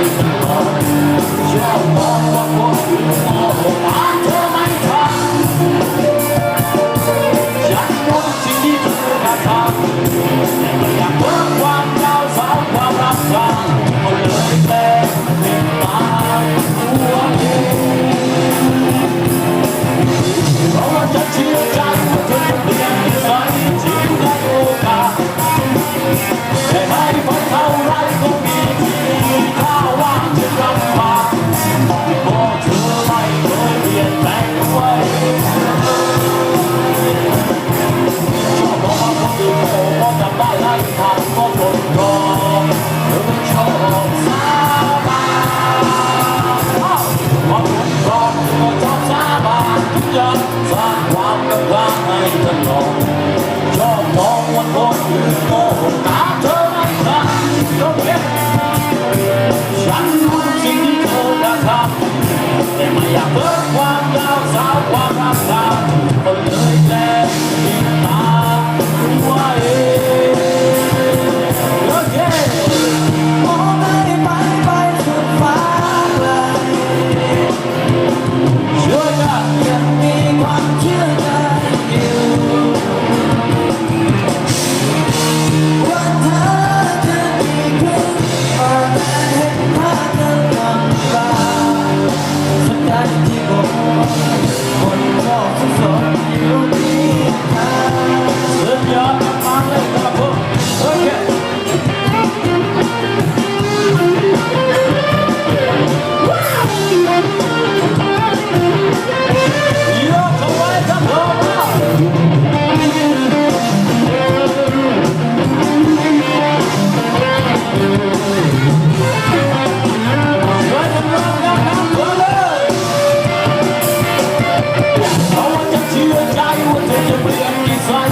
ความรักใ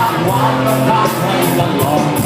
าสแต่ให้ไปเท่าไรก็มีที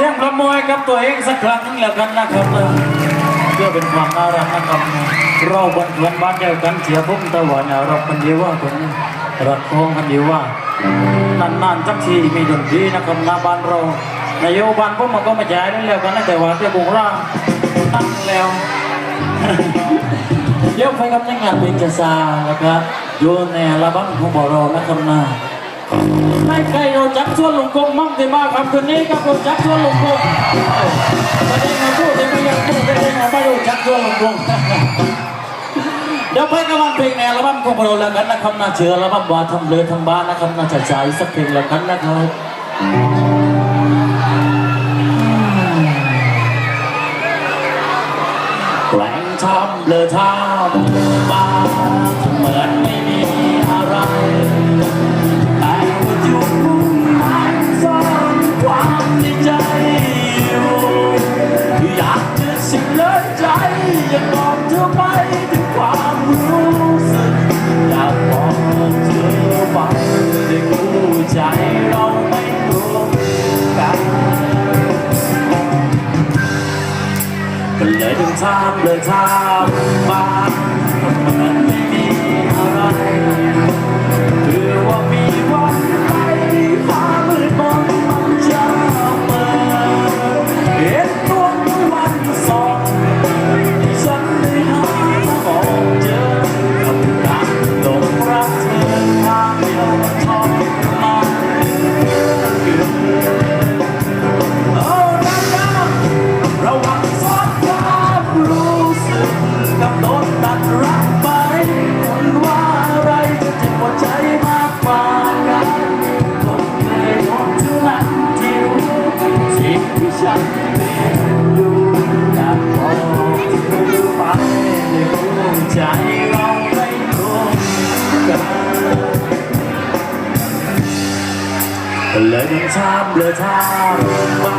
สียงประมวยกับตัวเองสักครั้งนึงแล้วกันนะครับเพื่อเป็นความน่ารักนะครับเราบนเพื่อนบ้านเดียวกันเสียพุ่มตะวันเราคนเดียวว่าคนรักคงกันเดียวว่านานๆจักทีมีดนตรีนะครับหน้าบ้านเรานายโยบานพวกมันก็มาจ่ายนั่นแล้วกันนะแต่ว่าเที่ยวบุงร่างตั้งแล้วเดี๋ยวไปกับยังานเพลงกระซาแล้วก็อยู่ในอัลบั้มของบอรอนะครับนะ ไม่ใครเราจักส่วนลุงกงมั่งแต่มากครับคืนนี้ครับเราจักส่วนลุงกงไม่ได้มาพูดแต่ไม่ยากพูดไม่ได้มาไม่รู้จักส่วนลุงกงเดี๋ยวไปกับวันเพลงในอัลบั้มของเราแล้วกันนะครับน่าเชื่ออัลบั้มว่าทำเลยทำบ้านนะครับน่าจะใช้สักเพลงแล้วกันนะครับแกล้งทำเลยทำบ้านเหมือนไม่ ถึงทราบเลยทราบบ้างมันไม่มีอะไร ชามเลยอชามมา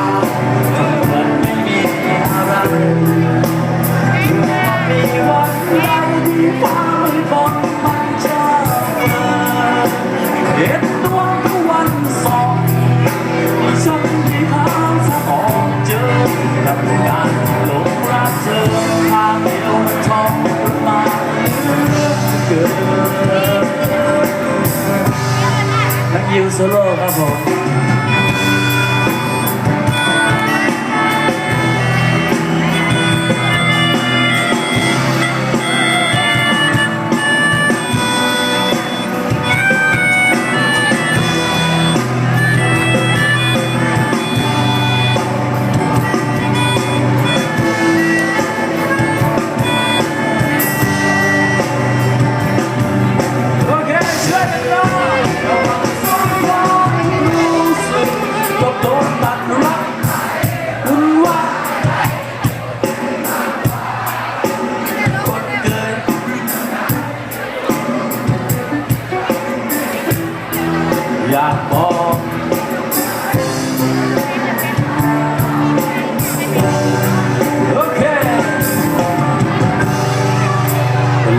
ทั้งวันไม่มีอะไรไม่มีวัน is the ากบอก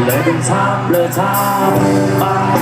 เลยต้องถามเลยถามไป